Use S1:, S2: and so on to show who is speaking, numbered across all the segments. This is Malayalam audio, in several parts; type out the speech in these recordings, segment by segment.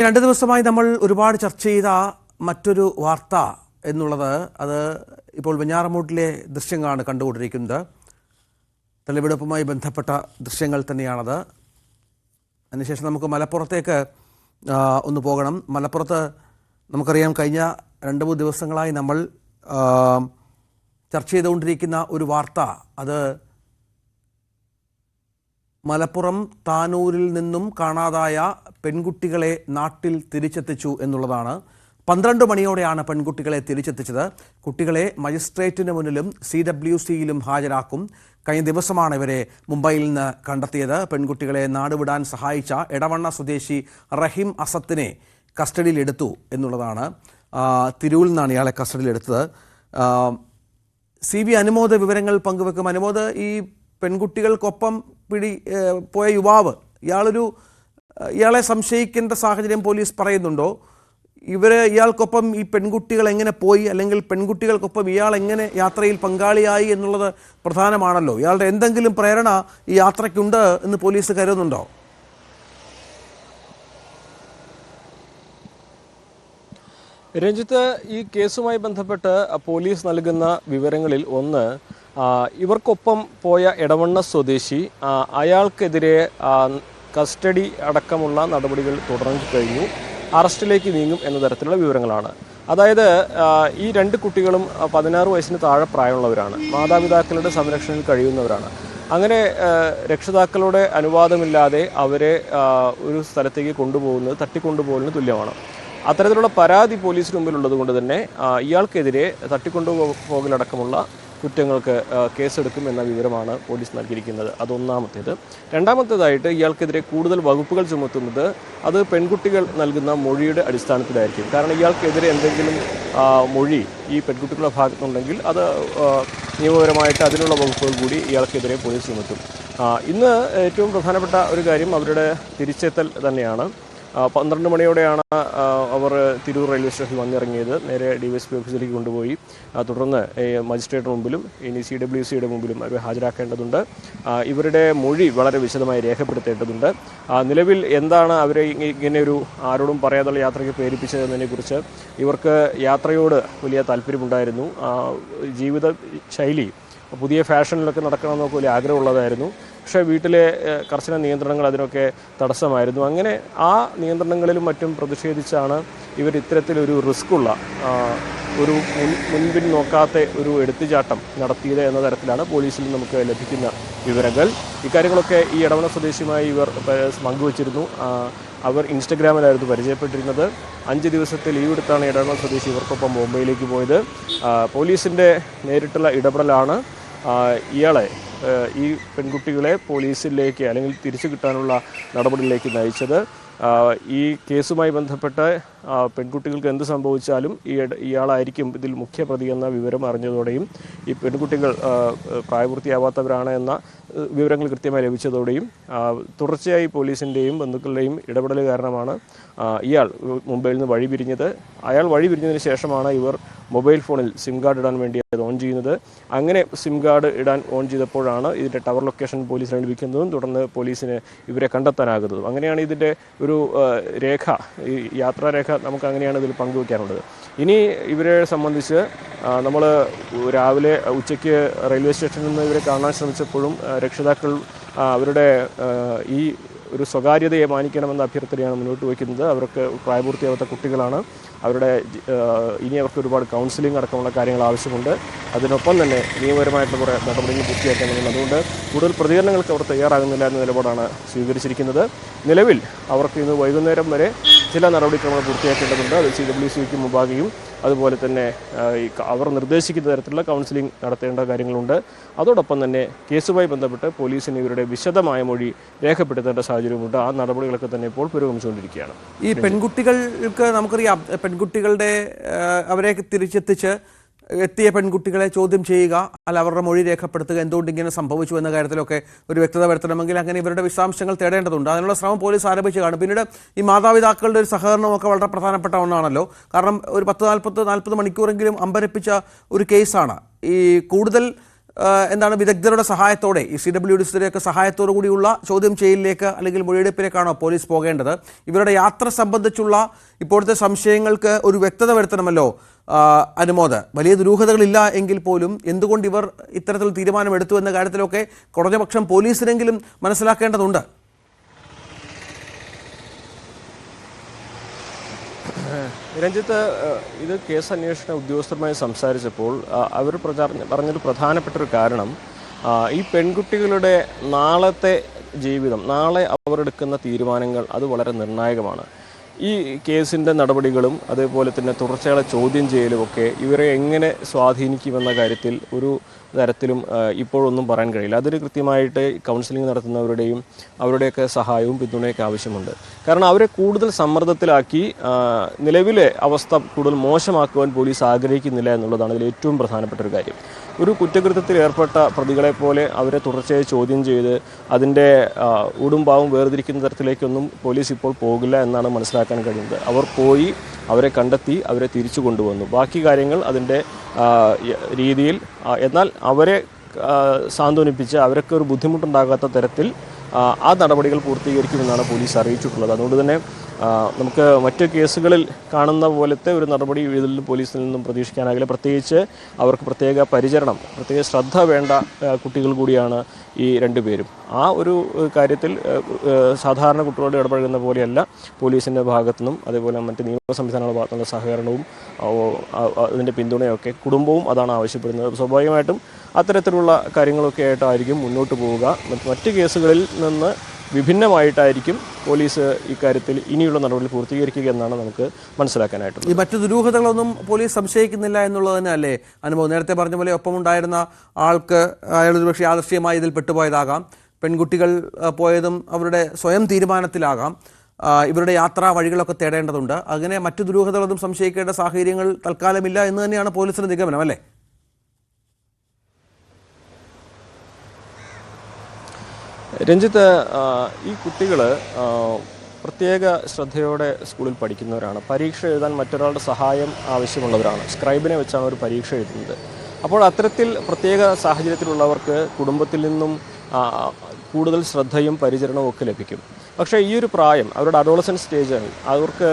S1: രണ്ട് ദിവസമായി നമ്മൾ ഒരുപാട് ചർച്ച ചെയ്ത മറ്റൊരു വാർത്ത എന്നുള്ളത് അത് ഇപ്പോൾ വെഞ്ഞാറമൂട്ടിലെ ദൃശ്യങ്ങളാണ് കണ്ടുകൊണ്ടിരിക്കുന്നത്. തെളിവെടുപ്പുമായി ബന്ധപ്പെട്ട ദൃശ്യങ്ങൾ തന്നെയാണത്. അതിനുശേഷം നമുക്ക് മലപ്പുറത്തേക്ക് ഒന്ന് പോകണം. മലപ്പുറത്ത് നമുക്കറിയാം കഴിഞ്ഞ രണ്ട് മൂന്ന് ദിവസങ്ങളായി നമ്മൾ ചർച്ച ചെയ്തുകൊണ്ടിരിക്കുന്ന ഒരു വാർത്ത. അത് മലപ്പുറം താനൂരിൽ നിന്നും കാണാതായ പെൺകുട്ടികളെ നാട്ടിൽ തിരിച്ചെത്തിച്ചു എന്നുള്ളതാണ്. പന്ത്രണ്ട് മണിയോടെയാണ് പെൺകുട്ടികളെ തിരിച്ചെത്തിച്ചത്. കുട്ടികളെ മജിസ്ട്രേറ്റിന് മുന്നിലും സി ഡബ്ല്യു സിയിലും ഹാജരാക്കും. കഴിഞ്ഞ ദിവസമാണ് ഇവരെ മുംബൈയിൽ നിന്ന് കണ്ടെത്തിയത്. പെൺകുട്ടികളെ നാടുവിടാൻ സഹായിച്ച എടവണ്ണ സ്വദേശി റഹീം അസത്തിനെ കസ്റ്റഡിയിലെടുത്തു എന്നുള്ളതാണ്. തിരൂരിൽ നിന്നാണ് ഇയാളെ കസ്റ്റഡിയിലെടുത്തത്. സി വി അനുമോദ വിവരങ്ങൾ പങ്കുവെക്കും. അനുമോദ ഈ പെൺകുട്ടികൾക്കൊപ്പം പിടി പോയ യുവാവ്. ഇയാളൊരു ഇയാളെ സംശയിക്കേണ്ട സാഹചര്യം പോലീസ് പറയുന്നുണ്ടോ? ഇവർ ഇയാൾക്കൊപ്പം ഈ പെൺകുട്ടികൾ എങ്ങനെ പോയി? അല്ലെങ്കിൽ പെൺകുട്ടികൾക്കൊപ്പം ഇയാൾ എങ്ങനെ യാത്രയിൽ പങ്കാളിയായി എന്നുള്ളത് പ്രധാനമാണല്ലോ. ഇയാളുടെ എന്തെങ്കിലും പ്രേരണ ഈ യാത്രയ്ക്കുണ്ട് എന്ന് പോലീസ് കരുതുന്നുണ്ടോ?
S2: രഞ്ജിത്ത് ഈ കേസുമായി ബന്ധപ്പെട്ട് പോലീസ് നൽകുന്ന വിവരങ്ങളിൽ ഒന്ന് ഇവർക്കൊപ്പം പോയ എടവണ്ണ സ്വദേശി അയാൾക്കെതിരെ കസ്റ്റഡി അടക്കമുള്ള നടപടികൾ തുടർന്നു കഴിഞ്ഞു. അറസ്റ്റിലേക്ക് നീങ്ങും എന്ന തരത്തിലുള്ള വിവരങ്ങളാണ്. അതായത് ഈ രണ്ട് കുട്ടികളും പതിനാറ് വയസ്സിന് താഴെ പ്രായമുള്ളവരാണ്. മാതാപിതാക്കളുടെ സംരക്ഷണയിൽ കഴിയുന്നവരാണ്. അങ്ങനെ രക്ഷിതാക്കളുടെ അനുവാദമില്ലാതെ അവരെ ഒരു സ്ഥലത്തേക്ക് കൊണ്ടുപോകുന്നത് തട്ടിക്കൊണ്ടുപോകുന്നതിന് തുല്യമാണ്. അത്തരത്തിലുള്ള പരാതി പോലീസിന് മുമ്പിലുള്ളത് കൊണ്ട് തന്നെ ഇയാൾക്കെതിരെ തട്ടിക്കൊണ്ടു പോകലടക്കമുള്ള കുറ്റങ്ങൾക്ക് കേസെടുക്കുമെന്ന വിവരമാണ് പോലീസ് നൽകിയിരിക്കുന്നത്. അതൊന്നാമത്തേത് രണ്ടാമത്തേതായിട്ട് ഇയാൾക്കെതിരെ കൂടുതൽ വകുപ്പുകൾ ചുമത്തുന്നത് അത് പെൺകുട്ടികൾ നൽകുന്ന മൊഴിയുടെ അടിസ്ഥാനത്തിലായിരിക്കും. കാരണം ഇയാൾക്കെതിരെ എന്തെങ്കിലും മൊഴി ഈ പെൺകുട്ടികളുടെ ഭാഗത്തുണ്ടെങ്കിൽ അത് നിയമപരമായിട്ട് അതിനുള്ള വകുപ്പുകൾ കൂടി ഇയാൾക്കെതിരെ പോലീസ് ചുമത്തും. ഇന്ന് ഏറ്റവും പ്രധാനപ്പെട്ട ഒരു കാര്യം അവരുടെ തിരിച്ചെത്തൽ തന്നെയാണ്. പന്ത്രണ്ട് മണിയോടെയാണ് അവർ തിരൂർ റെയിൽവേ സ്റ്റേഷനിൽ വന്നിറങ്ങിയത്. നേരെ ഡി വൈ എസ് പി ഓഫീസിലേക്ക് കൊണ്ടുപോയി. തുടർന്ന് മജിസ്ട്രേറ്റ് മുമ്പിലും ഇനി സി ഡബ്ല്യു സിയുടെ മുമ്പിലും അവരെ ഹാജരാക്കേണ്ടതുണ്ട്. ഇവരുടെ മൊഴി വളരെ വിശദമായി രേഖപ്പെടുത്തേണ്ടതുണ്ട്. നിലവിൽ എന്താണ് അവരെ ഇങ്ങനെ ഒരു ആരോടും പറയാതുള്ള യാത്രയ്ക്ക് പ്രേരിപ്പിച്ചതെന്നതിനെക്കുറിച്ച് ഇവർക്ക് യാത്രയോട് വലിയ താല്പര്യമുണ്ടായിരുന്നു. ജീവിത ശൈലി പുതിയ ഫാഷനിലൊക്കെ നടക്കണമെന്നൊക്കെ വലിയ ആഗ്രഹമുള്ളതായിരുന്നു. പക്ഷേ വീട്ടിലെ കർശന നിയന്ത്രണങ്ങൾ അതിനൊക്കെ തടസ്സമായിരുന്നു. അങ്ങനെ ആ നിയന്ത്രണങ്ങളിലും മറ്റും പ്രതിഷേധിച്ചാണ് ഇവർ ഇത്തരത്തിലൊരു റിസ്ക്കുള്ള ഒരു മുൻ മുൻപിൻ നോക്കാത്ത ഒരു എടുത്തുചാട്ടം നടത്തിയത് എന്ന തരത്തിലാണ് പോലീസിൽ നമുക്ക് ലഭിക്കുന്ന വിവരങ്ങൾ. ഇക്കാര്യങ്ങളൊക്കെ ഈ ഇടവണ സ്വദേശിയുമായി ഇവർ പങ്കുവച്ചിരുന്നു. അവർ ഇൻസ്റ്റഗ്രാമിലായിരുന്നു പരിചയപ്പെട്ടിരുന്നത്. അഞ്ച് ദിവസത്തെ ലീവ് എടുത്താണ് ഇടവണ സ്വദേശി ഇവർക്കൊപ്പം മുംബൈയിലേക്ക് പോയത്. പോലീസിന്റെ നേരിട്ടുള്ള ഇടപെടലാണ് ഇയാളെ ഈ പെൺകുട്ടികളെ പോലീസിലേക്ക് അല്ലെങ്കിൽ തിരിച്ചു കിട്ടാനുള്ള നടപടിയിലേക്ക് നയിച്ചത്. ഈ കേസുമായി ബന്ധപ്പെട്ട് പെൺകുട്ടികൾക്ക് എന്ത് സംഭവിച്ചാലും ഈ ഇയാളായിരിക്കും ഇതിൽ മുഖ്യപ്രതി എന്ന വിവരം അറിഞ്ഞതോടെയും ഈ പെൺകുട്ടികൾ പ്രായപൂർത്തിയാവാത്തവരാണ് എന്ന വിവരങ്ങൾ കൃത്യമായി ലഭിച്ചതോടെയും തുടർച്ചയായി പോലീസിന്റെയും ബന്ധുക്കളുടെയും ഇടപെടൽ കാരണമാണ് ഇയാൾ മുംബൈയിൽ നിന്ന് വഴി പിരിഞ്ഞത്. അയാൾ വഴി പിരിഞ്ഞതിന് ശേഷമാണ് ഇവർ മൊബൈൽ ഫോണിൽ സിം കാർഡ് ഇടാൻ വേണ്ടി അത് ഓൺ ചെയ്യുന്നത്. അങ്ങനെ സിം കാർഡ് ഇടാൻ ഓൺ ചെയ്തപ്പോഴാണ് ഇതിന്റെ ടവർ ലൊക്കേഷൻ പോലീസിന് ലഭിക്കുന്നതും തുടർന്ന് പോലീസിന് ഇവരെ കണ്ടെത്താനാകുന്നതും. അങ്ങനെയാണ് ഇതിന്റെ ഒരു രേഖ ഈ യാത്രാരേഖ നമുക്ക് അങ്ങനെയാണ് ഇതിൽ പങ്കുവയ്ക്കാനുള്ളത് ഇനി ഇവരെ സംബന്ധിച്ച് നമ്മൾ രാവിലെ ഉച്ചയ്ക്ക് റെയിൽവേ സ്റ്റേഷനിൽ നിന്ന് ഇവരെ കാണാൻ ശ്രമിച്ചപ്പോഴും രക്ഷിതാക്കൾ അവരുടെ ഈ ഒരു സ്വകാര്യതയെ മാനിക്കണമെന്ന അഭ്യർത്ഥനയാണ് മുന്നോട്ട് വയ്ക്കുന്നത്. അവർക്ക് പ്രായപൂർത്തിയാവാത്ത കുട്ടികളാണ്. അവരുടെ ഇനി അവർക്ക് ഒരുപാട് കൗൺസിലിംഗ് അടക്കമുള്ള കാര്യങ്ങൾ ആവശ്യമുണ്ട്. അതിനൊപ്പം തന്നെ നിയമപരമായിട്ടുള്ള കുറേ നടപടികൾ പൂർത്തിയാക്കേണ്ടതുണ്ട് അതുകൊണ്ട് കൂടുതൽ പ്രതികരണങ്ങൾക്ക് അവർ തയ്യാറാകുന്നില്ല എന്ന നിലപാടാണ് സ്വീകരിച്ചിരിക്കുന്നത്. നിലവിൽ അവർക്ക് ഇന്ന് വൈകുന്നേരം വരെ ചില നടപടിക്രമങ്ങൾ പൂർത്തിയാക്കേണ്ടതുണ്ട്. അത് സി ഡബ്ല്യു സിക്ക് മുമ്പാകെയും അതുപോലെ തന്നെ ഈ അവർ നിർദ്ദേശിക്കുന്ന തരത്തിലുള്ള കൗൺസിലിംഗ് നടത്തേണ്ട കാര്യങ്ങളുണ്ട്. അതോടൊപ്പം തന്നെ കേസുമായി ബന്ധപ്പെട്ട് പോലീസിന് ഇവരുടെ വിശദമായ മൊഴി രേഖപ്പെടുത്തേണ്ട സാഹചര്യമുണ്ട് ആ നടപടികളൊക്കെ തന്നെ ഇപ്പോൾ പുരോഗമിച്ചുകൊണ്ടിരിക്കുകയാണ്.
S1: ഈ പെൺകുട്ടികൾക്ക് നമുക്കറിയാം പെൺകുട്ടികളുടെ അവരെ തിരിച്ചെത്തിച്ച് എത്തിയ പെൺകുട്ടികളെ ചോദ്യം ചെയ്യുക അല്ല അവരുടെ മൊഴി രേഖപ്പെടുത്തുക എന്തുകൊണ്ട് ഇങ്ങനെ സംഭവിച്ചു എന്ന കാര്യത്തിലൊക്കെ ഒരു വ്യക്തത വരുത്തണമെങ്കിൽ അങ്ങനെ ഇവരുടെ വിശദാംശങ്ങൾ തേടേണ്ടതുണ്ട്. അതിനുള്ള ശ്രമം പോലീസ് ആരംഭിച്ചു കാണും. പിന്നീട് ഈ മാതാപിതാക്കളുടെ ഒരു സഹകരണമൊക്കെ വളരെ പ്രധാനപ്പെട്ട ഒന്നാണല്ലോ. കാരണം ഒരു പത്ത് നാൽപ്പത് നാൽപ്പത് മണിക്കൂറെങ്കിലും അമ്പരപ്പിച്ച ഒരു കേസാണ്. ഈ കൂടുതൽ എന്താണ് വിദഗ്ധരുടെ സഹായത്തോടെ ഈ സി ഡബ്ല്യു ഡിസിയുടെയൊക്കെ സഹായത്തോടു കൂടിയുള്ള ചോദ്യം ചെയ്യലിലേക്ക് അല്ലെങ്കിൽ മൊഴിയെടുപ്പിലേക്കാണോ പോലീസ് പോകേണ്ടത്? ഇവരുടെ യാത്ര സംബന്ധിച്ചുള്ള ഇപ്പോഴത്തെ സംശയങ്ങൾക്ക് ഒരു വ്യക്തത വരുത്തണമല്ലോ അനുമോദ. വലിയ ദുരൂഹതകളില്ല എങ്കിൽ പോലും എന്തുകൊണ്ട് ഇവർ ഇത്തരത്തിൽ തീരുമാനമെടുത്തു എന്ന കാര്യത്തിലൊക്കെ കുറഞ്ഞപക്ഷം പോലീസിനെങ്കിലും മനസ്സിലാക്കേണ്ടതുണ്ട്.
S2: രഞ്ജിത്ത് ഇത് കേസ് അന്വേഷണ ഉദ്യോഗസ്ഥരുമായി സംസാരിച്ചപ്പോൾ അവർ പറഞ്ഞൊരു പ്രധാനപ്പെട്ട ഒരു കാരണം ഈ പെൺകുട്ടികളുടെ നാളത്തെ ജീവിതം നാളെ അവർ എടുക്കുന്ന തീരുമാനങ്ങൾ അത് വളരെ നിർണായകമാണ്. ഈ കേസിന്റെ നടപടികളും അതേപോലെ തന്നെ തുടർച്ചയായ ചോദ്യം ചെയ്യലും ഒക്കെ ഇവരെ എങ്ങനെ സ്വാധീനിക്കുമെന്ന കാര്യത്തിൽ ഒരു തരത്തിലും ഇപ്പോഴൊന്നും പറയാൻ കഴിയില്ല. അതിന് കൃത്യമായിട്ട് കൗൺസിലിംഗ് നടത്തുന്നവരുടെയും അവരുടെയൊക്കെ സഹായവും പിന്തുണയൊക്കെ ആവശ്യമുണ്ട്. കാരണം അവരെ കൂടുതൽ സമ്മർദ്ദത്തിലാക്കി നിലവിലെ അവസ്ഥ കൂടുതൽ മോശമാക്കുവാൻ പോലീസ് ആഗ്രഹിക്കുന്നില്ല എന്നുള്ളതാണ് ഇതിൽ ഏറ്റവും പ്രധാനപ്പെട്ട ഒരു കാര്യം. ഒരു കുറ്റകൃത്യത്തിൽ ഏർപ്പെട്ട പ്രതികളെ പോലെ അവരെ തുടർച്ചയായി ചോദ്യം ചെയ്ത് അതിന്റെ ഉടുമ്പാവും വേർതിരിക്കുന്ന തരത്തിലേക്കൊന്നും പോലീസ് ഇപ്പോൾ പോകില്ല എന്നാണ് മനസ്സിലാക്കാൻ കഴിയുന്നത്. അവർ പോയി അവരെ കണ്ടെത്തി അവരെ തിരിച്ചു കൊണ്ടുവന്നു. ബാക്കി കാര്യങ്ങൾ അതിന്റെ രീതിയിൽ എന്നാൽ അവരെ സാന്ത്വനിപ്പിച്ച് അവർക്ക് ഒരു ബുദ്ധിമുട്ടുണ്ടാകാത്ത തരത്തിൽ ആ, നടപടികൾ പൂർത്തീകരിക്കുമെന്നാണ് പോലീസ് അറിയിച്ചിട്ടുള്ളത്. അതുകൊണ്ട് തന്നെ നമുക്ക് മറ്റ് കേസുകളിൽ കാണുന്ന പോലത്തെ ഒരു നടപടി ഇതിൽ പോലീസിൽ നിന്നും പ്രതീക്ഷിക്കാനാകില്ല. പ്രത്യേകിച്ച് അവർക്ക് പ്രത്യേക പരിചരണം പ്രത്യേക ശ്രദ്ധ വേണ്ട കുട്ടികൾ കൂടിയാണ് ഈ രണ്ടുപേരും ആ ഒരു കാര്യത്തിൽ സാധാരണ കുട്ടികളോട് ഇടപഴകുന്ന പോലെയല്ല പോലീസിന്റെ ഭാഗത്തു നിന്നും അതേപോലെ മറ്റ് നിയമ സംവിധാനങ്ങളുടെ ഭാഗത്തു നിന്നുള്ള സഹകരണവും അതിന്റെ പിന്തുണയൊക്കെ കുടുംബവും അതാണ് ആവശ്യപ്പെടുന്നത്. സ്വാഭാവികമായിട്ടും അത്തരത്തിലുള്ള കാര്യങ്ങളൊക്കെ ആയിട്ടായിരിക്കും മുന്നോട്ട് പോവുക. മറ്റ് കേസുകളിൽ നിന്ന് വിഭിന്നമായിട്ടായിരിക്കും പോലീസ് ഇക്കാര്യത്തിൽ ഇനിയുള്ള നടപടി പൂർത്തീകരിക്കുക എന്നാണ് നമുക്ക് മനസ്സിലാക്കാനായിട്ട്
S1: ഈ മറ്റു ദുരൂഹതകളൊന്നും പോലീസ് സംശയിക്കുന്നില്ല എന്നുള്ളത് തന്നെ അല്ലേ? അനുഭവം നേരത്തെ പറഞ്ഞ പോലെ ഒപ്പമുണ്ടായിരുന്ന ആൾക്ക് അയാൾ ഒരുപക്ഷെ ആദർശീയമായി ഇതിൽ പെട്ടുപോയതാകാം. പെൺകുട്ടികൾ പോയതും അവരുടെ സ്വയം തീരുമാനത്തിലാകാം. ഇവരുടെ യാത്രാ വഴികളൊക്കെ തേടേണ്ടതുണ്ട്. അങ്ങനെ മറ്റു ദുരൂഹതകളൊന്നും സംശയിക്കേണ്ട സാഹചര്യങ്ങൾ തൽക്കാലമില്ല എന്ന് തന്നെയാണ് പോലീസിന്റെ നിഗമനം അല്ലേ?
S2: രഞ്ജിത്ത് ഈ കുട്ടികൾ പ്രത്യേക ശ്രദ്ധയോടെ സ്കൂളിൽ പഠിക്കുന്നവരാണ്. പരീക്ഷ എഴുതാൻ മറ്റൊരാളുടെ സഹായം ആവശ്യമുള്ളവരാണ്. സ്ക്രൈബിനെ വെച്ചാണ് ഒരു പരീക്ഷ എഴുതുന്നത്. അപ്പോൾ അത്തരത്തിൽ പ്രത്യേക സാഹചര്യത്തിലുള്ളവർക്ക് കുടുംബത്തിൽ നിന്നും കൂടുതൽ ശ്രദ്ധയും പരിചരണവും ഒക്കെ ലഭിക്കും. പക്ഷേ ഈ ഒരു പ്രായം അവരുടെ അഡോളസൻ സ്റ്റേജാണ് അവർക്ക്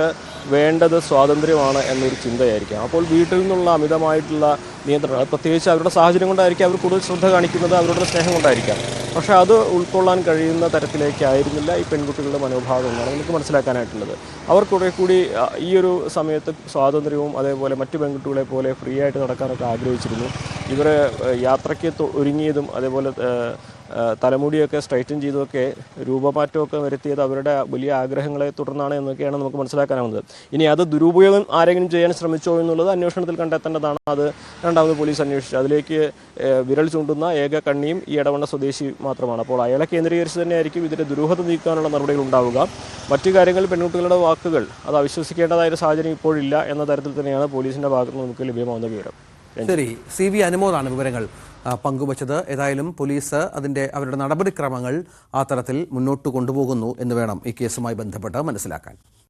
S2: വേണ്ടത് സ്വാതന്ത്ര്യമാണ് എന്നൊരു ചിന്തയായിരിക്കാം. അപ്പോൾ വീട്ടിൽ നിന്നുള്ള അമിതമായിട്ടുള്ള നിയന്ത്രണം പ്രത്യേകിച്ച് അവരുടെ സാഹചര്യം കൊണ്ടായിരിക്കും അവർ കൂടുതൽ ശ്രദ്ധ കാണിക്കുന്നത് അവരുടെ സ്നേഹം കൊണ്ടായിരിക്കാം. പക്ഷേ അത് ഉൾക്കൊള്ളാൻ കഴിയുന്ന തരത്തിലേക്കായിരുന്നില്ല ഈ പെൺകുട്ടികളുടെ മനോഭാവം എന്നാണ് നമുക്ക് മനസ്സിലാക്കാനായിട്ടുള്ളത്. അവർ കുറേ കൂടി ഈ ഒരു സമയത്ത് സ്വാതന്ത്ര്യവും അതേപോലെ മറ്റു പെൺകുട്ടികളെ പോലെ ഫ്രീ ആയിട്ട് നടക്കാനൊക്കെ ആഗ്രഹിച്ചിരുന്നു. ഇവർ യാത്രയ്ക്ക് ഒരുങ്ങിയതും അതേപോലെ തലമുടിയൊക്കെ സ്ട്രൈറ്റൻ ചെയ്തൊക്കെ രൂപമാറ്റമൊക്കെ വരുത്തിയത് അവരുടെ വലിയ ആഗ്രഹങ്ങളെ തുടർന്നാണ് എന്നൊക്കെയാണ് നമുക്ക് മനസ്സിലാക്കാനാവുന്നത്. ഇനി അത് ദുരുപയോഗം ആരെങ്കിലും ചെയ്യാൻ ശ്രമിച്ചോ എന്നുള്ളത് അന്വേഷണത്തിൽ കണ്ടെത്തേണ്ടതാണ്. അത് രണ്ടാമത് പോലീസ് അന്വേഷിച്ചു. അതിലേക്ക് വിരൽ ചൂണ്ടുന്ന ഏക കണ്ണിയും ഈ ഇടവണ്ണ സ്വദേശി മാത്രമാണ്. അപ്പോൾ അയാളെ കേന്ദ്രീകരിച്ച് തന്നെയായിരിക്കും ഇതിന്റെ ദുരൂഹത നീക്കാനുള്ള നടപടികൾ ഉണ്ടാവുക. മറ്റു കാര്യങ്ങൾ പെൺകുട്ടികളുടെ വാക്കുകൾ അത് അവിശ്വസിക്കേണ്ടതായ സാഹചര്യം ഇപ്പോഴില്ല എന്ന തരത്തിൽ തന്നെയാണ് പോലീസിന്റെ ഭാഗത്ത് നമുക്ക് ലഭ്യമാവുന്ന വിവരം.
S1: ശരി. സി വി അനുമോദാണ് വിവരങ്ങൾ. പങ്കുവച്ചത്. ഏതായാലും പോലീസ് അതിന്റെ അവരുടെ നടപടിക്രമങ്ങൾ ആ തരത്തിൽ മുന്നോട്ട് കൊണ്ടുപോകുന്നു എന്ന് വേണം ഈ കേസുമായി ബന്ധപ്പെട്ട് മനസ്സിലാക്കാൻ.